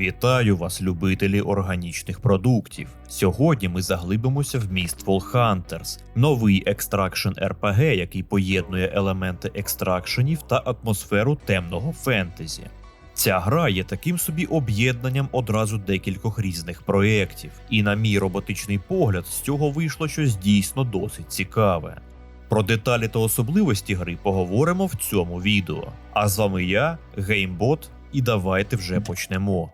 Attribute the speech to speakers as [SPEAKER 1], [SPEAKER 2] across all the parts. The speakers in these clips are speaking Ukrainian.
[SPEAKER 1] Вітаю вас, любителі органічних продуктів. Сьогодні ми заглибимося в Mistfall Hunters, новий екстракшн RPG, який поєднує елементи екстракшенів та атмосферу темного фентезі. Ця гра є таким собі об'єднанням одразу декількох різних проєктів, і на мій роботичний погляд, з цього вийшло щось дійсно досить цікаве. Про деталі та особливості гри поговоримо в цьому відео. А з вами я, Геймбот, і давайте вже почнемо.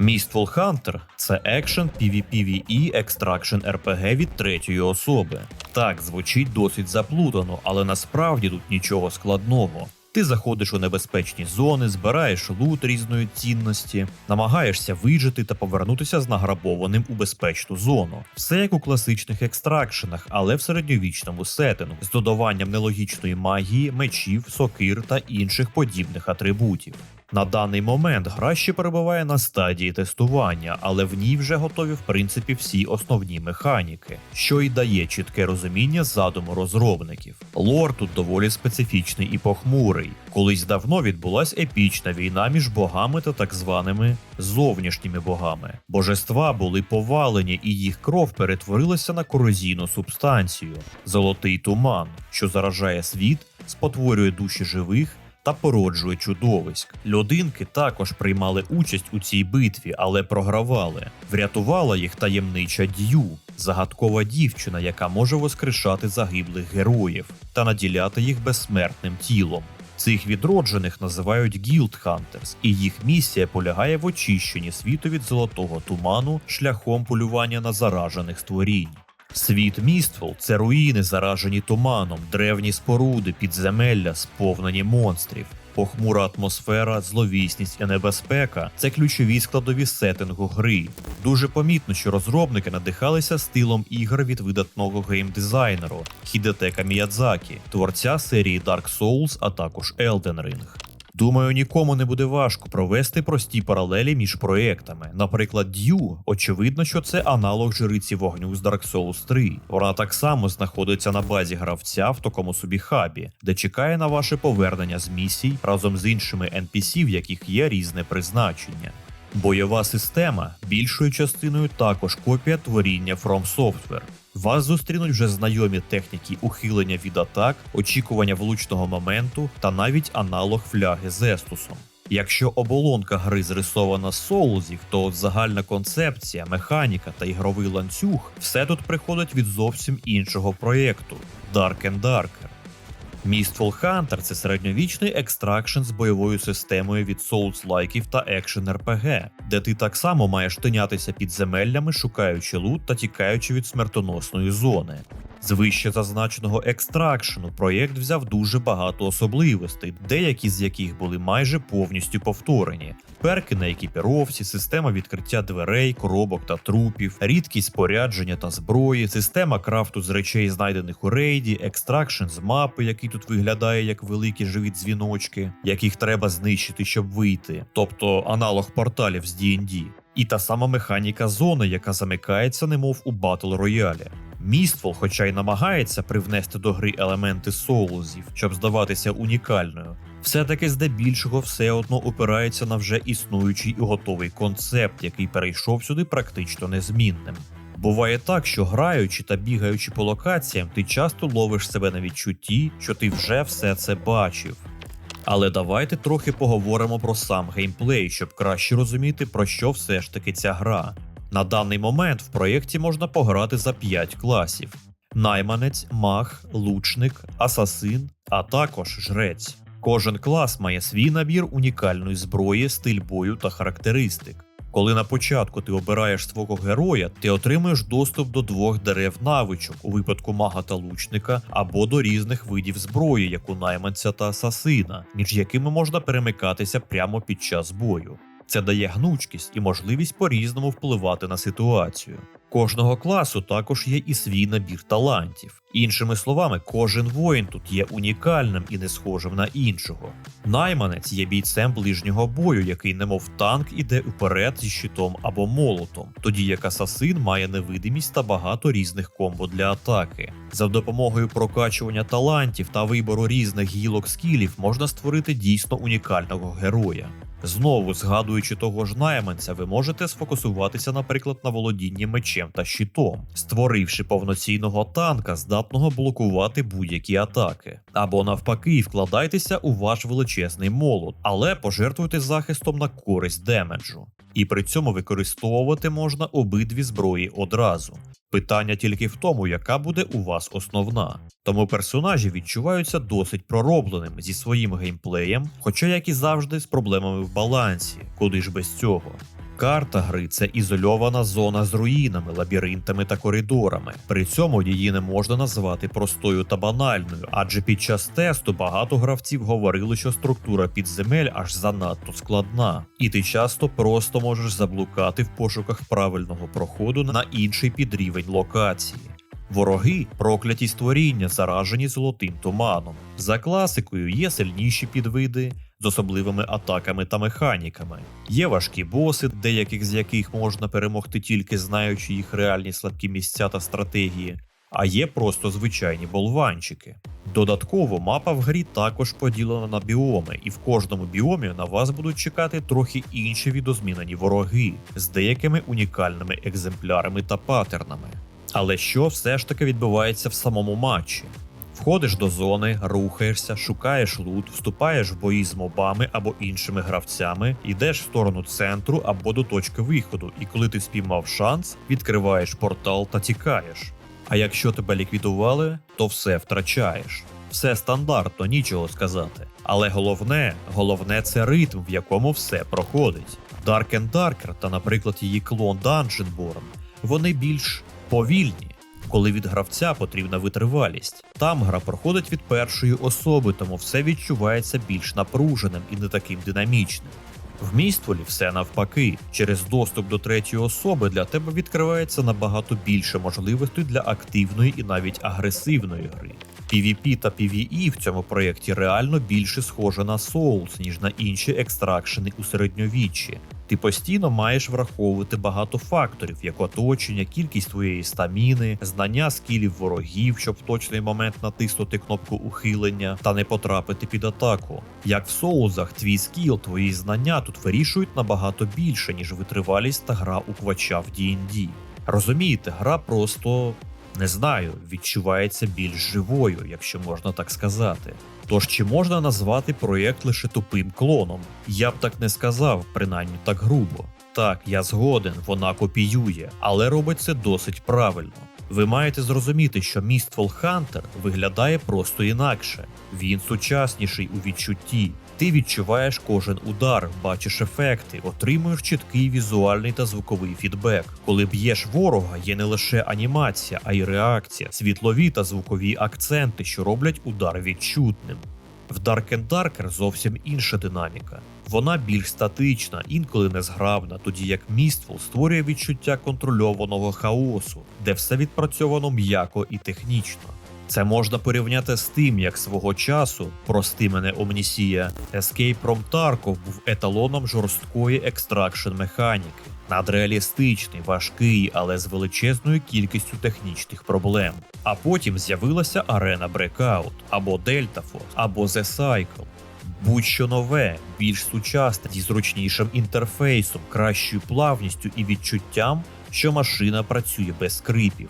[SPEAKER 1] Mistfall Hunter це екшен PvPvE екстракшн RPG від третьої особи. Так, звучить досить заплутано, але насправді тут нічого складного. Ти заходиш у небезпечні зони, збираєш лут різної цінності, намагаєшся вижити та повернутися з награбованим у безпечну зону. Все як у класичних екстракшенах, але в середньовічному сеттингу, з додаванням нелогічної магії, мечів, сокир та інших подібних атрибутів. На даний момент гра ще перебуває на стадії тестування, але в ній вже готові в принципі всі основні механіки, що й дає чітке розуміння задуму розробників. Лор тут доволі специфічний і похмурий. Колись давно відбулась епічна війна між богами та так званими зовнішніми богами. Божества були повалені, і їх кров перетворилася на корозійну субстанцію золотий туман, що заражає світ, спотворює душі живих та породжує чудовиськ. Людинки також приймали участь у цій битві, але програвали. Врятувала їх таємнича Д'ю, загадкова дівчина, яка може воскрешати загиблих героїв та наділяти їх безсмертним тілом. Цих відроджених називають Hunters, і їх місія полягає в очищенні світу від золотого туману шляхом полювання на заражених створінь. Світ Міствол це руїни, заражені туманом, древні споруди, підземелля, сповнені монстрів. Похмура атмосфера, зловісність і небезпека це ключові складові сеттингу гри. Дуже помітно, що розробники надихалися стилом ігор від видатного геймдизайнеру Хідетека Міядзакі, творця серії Dark Souls, а також Elden Ring. Думаю, нікому не буде важко провести прості паралелі між проектами. Наприклад, Д'ю, очевидно, що це аналог жриці вогню з Dark Souls 3. Вона так само знаходиться на базі гравця в такому собі хабі, де чекає на ваше повернення з місій разом з іншими NPC, в яких є різне призначення. Бойова система більшою частиною також копія творіння From Software. Вас зустрінуть вже знайомі техніки ухилення від атак, очікування влучного моменту та навіть аналог фляги з Естусом. Якщо оболонка гри зрисована з соулзів, то загальна концепція, механіка та ігровий ланцюг все тут приходить від зовсім іншого проєкту Dark and Darker. Hunter це середньовічний екстракшн з бойовою системою від соус-лайків та екшен РПГ, де ти так само маєш тинятися під земеллями, шукаючи лут та тікаючи від смертоносної зони. З вище зазначеного екстракшену проєкт взяв дуже багато особливостей, деякі з яких були майже повністю повторені. Перки на екіпіровці, система відкриття дверей, коробок та трупів, рідкість спорядження та зброї, система крафту з речей, знайдених у рейді, екстракшн з мапи, який тут виглядає як великі живі дзвіночки, яких треба знищити, щоб вийти, тобто аналог порталів з D&D. І та сама механіка зони, яка замикається, немов у батл роялі. Міствол, хоча й намагається привнести до гри елементи соулзів, щоб здаватися унікальною, все-таки здебільшого все одно опирається на вже існуючий і готовий концепт, який перейшов сюди практично незмінним. Буває так, що граючи та бігаючи по локаціям, ти часто ловиш себе на відчутті, що ти вже все це бачив. Але давайте трохи поговоримо про сам геймплей, щоб краще розуміти, про що все ж таки ця гра. На даний момент в проєкті можна пограти за 5 класів: найманець, маг, лучник, асасин, а також жрець. Кожен клас має свій набір унікальної зброї, стиль бою та характеристик. Коли на початку ти обираєш свого героя, ти отримуєш доступ до двох дерев навичок у випадку мага та лучника, або до різних видів зброї, як у найманця та асасина, між якими можна перемикатися прямо під час бою. Це дає гнучкість і можливість по-різному впливати на ситуацію. Кожного класу також є і свій набір талантів. Іншими словами, кожен воїн тут є унікальним і не схожим на іншого. Найманець є бійцем ближнього бою, який, немов танк, іде вперед зі щитом або молотом, тоді як асасин має невидимість та багато різних комбо для атаки. За допомогою прокачування талантів та вибору різних гілок скілів можна створити дійсно унікального героя. Знову згадуючи того ж найманця, ви можете сфокусуватися, наприклад, на володінні мечем та щитом, створивши повноцінного танка, здатного блокувати будь-які атаки. Або навпаки, вкладайтеся у ваш величезний молот, але пожертвуйте захистом на користь демеджу. І при цьому використовувати можна обидві зброї одразу. Питання тільки в тому, яка буде у вас основна. Тому персонажі відчуваються досить проробленим зі своїм геймплеєм, хоча як і завжди з проблемами в балансі, куди ж без цього. Карта гри це ізольована зона з руїнами, лабіринтами та коридорами. При цьому її не можна назвати простою та банальною, адже під час тесту багато гравців говорили, що структура підземель аж занадто складна, і ти часто просто можеш заблукати в пошуках правильного проходу на інший підрівень локації. Вороги прокляті створіння, заражені золотим туманом. За класикою є сильніші підвиди з особливими атаками та механіками. Є важкі боси, деяких з яких можна перемогти тільки знаючи їх реальні слабкі місця та стратегії. А є просто звичайні болванчики. Додатково мапа в грі також поділена на біоми, і в кожному біомі на вас будуть чекати трохи інші відозмінені вороги з деякими унікальними екземплярами та паттернами. Але що все ж таки відбувається в самому матчі? Входиш до зони, рухаєшся, шукаєш лут, вступаєш в бої з мобами або іншими гравцями, йдеш в сторону центру або до точки виходу, і коли ти спіймав шанс, відкриваєш портал та тікаєш. А якщо тебе ліквідували, то все втрачаєш. Все стандартно, нічого сказати. Але головне, головне це ритм, в якому все проходить. Dark and Darker та, наприклад, її клон Dungeonborn, вони більш повільні. Коли від гравця потрібна витривалість. Там гра проходить від першої особи, тому все відчувається більш напруженим і не таким динамічним. В містволі все навпаки, через доступ до третьої особи для тебе відкривається набагато більше можливостей для активної і навіть агресивної гри. PvP та PvE в цьому проєкті реально більше схоже на Souls, ніж на інші екстракшени у середньовіччі. Ти постійно маєш враховувати багато факторів, як оточення, кількість твоєї стаміни, знання скілів ворогів, щоб в точний момент натиснути кнопку ухилення та не потрапити під атаку. Як в соузах, твій скіл, твої знання тут вирішують набагато більше, ніж витривалість та гра у квача в D&D. Розумієте, гра просто не знаю, відчувається більш живою, якщо можна так сказати. Тож чи можна назвати проєкт лише тупим клоном? Я б так не сказав, принаймні так грубо. Так, я згоден, вона копіює, але робить це досить правильно. Ви маєте зрозуміти, що Mistfall Hunter виглядає просто інакше. Він сучасніший у відчутті. Ти відчуваєш кожен удар, бачиш ефекти, отримуєш чіткий візуальний та звуковий фідбек. Коли б'єш ворога, є не лише анімація, а й реакція, світлові та звукові акценти, що роблять удар відчутним. В Dark and Darker зовсім інша динаміка. Вона більш статична, інколи незграбна, тоді як Mistfall створює відчуття контрольованого хаосу, де все відпрацьовано м'яко і технічно. Це можна порівняти з тим, як свого часу, прости мене Омнісія, Escape from Tarkov був еталоном жорсткої екстракшн механіки, надреалістичний, важкий, але з величезною кількістю технічних проблем. А потім з'явилася арена Breakout, або Delta Force, або The Cycle. Будь-що нове, більш сучасне зі зручнішим інтерфейсом, кращою плавністю і відчуттям, що машина працює без скрипів.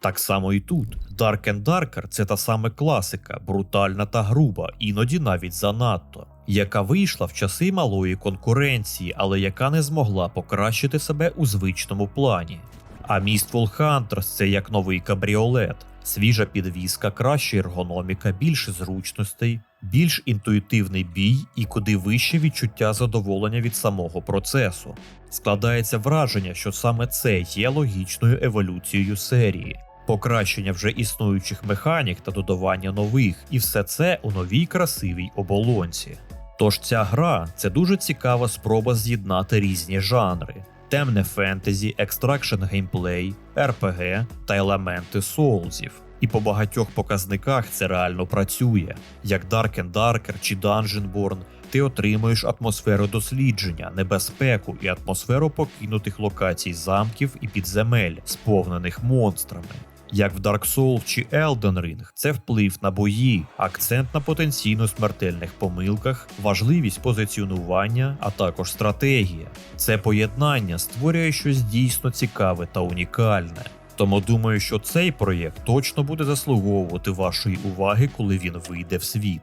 [SPEAKER 1] Так само і тут. Dark and Darker – це та саме класика, брутальна та груба, іноді навіть занадто, яка вийшла в часи малої конкуренції, але яка не змогла покращити себе у звичному плані. А Mistfall Hunters – це як новий кабріолет, свіжа підвізка, краща ергономіка, більше зручностей, більш інтуїтивний бій і куди вище відчуття задоволення від самого процесу. Складається враження, що саме це є логічною еволюцією серії покращення вже існуючих механік та додавання нових, і все це у новій красивій оболонці. Тож ця гра це дуже цікава спроба з'єднати різні жанри: темне фентезі, екстракшн геймплей, РПГ та елементи соулзів. І по багатьох показниках це реально працює. Як Dark and Darker чи Dungeonborn, ти отримуєш атмосферу дослідження, небезпеку і атмосферу покинутих локацій замків і підземель, сповнених монстрами. Як в Dark Souls чи Elden Ring, це вплив на бої, акцент на потенційно смертельних помилках, важливість позиціонування, а також стратегія. Це поєднання створює щось дійсно цікаве та унікальне. Тому думаю, що цей проєкт точно буде заслуговувати вашої уваги, коли він вийде в світ.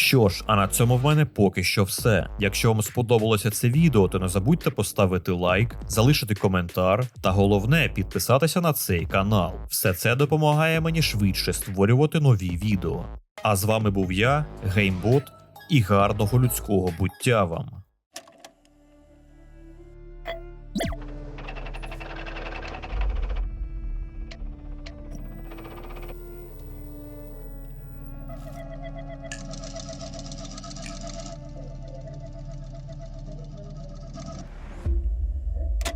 [SPEAKER 1] Що ж, а на цьому в мене поки що все. Якщо вам сподобалося це відео, то не забудьте поставити лайк, залишити коментар та головне підписатися на цей канал. Все це допомагає мені швидше створювати нові відео. А з вами був я, Геймбот, і гарного людського буття вам.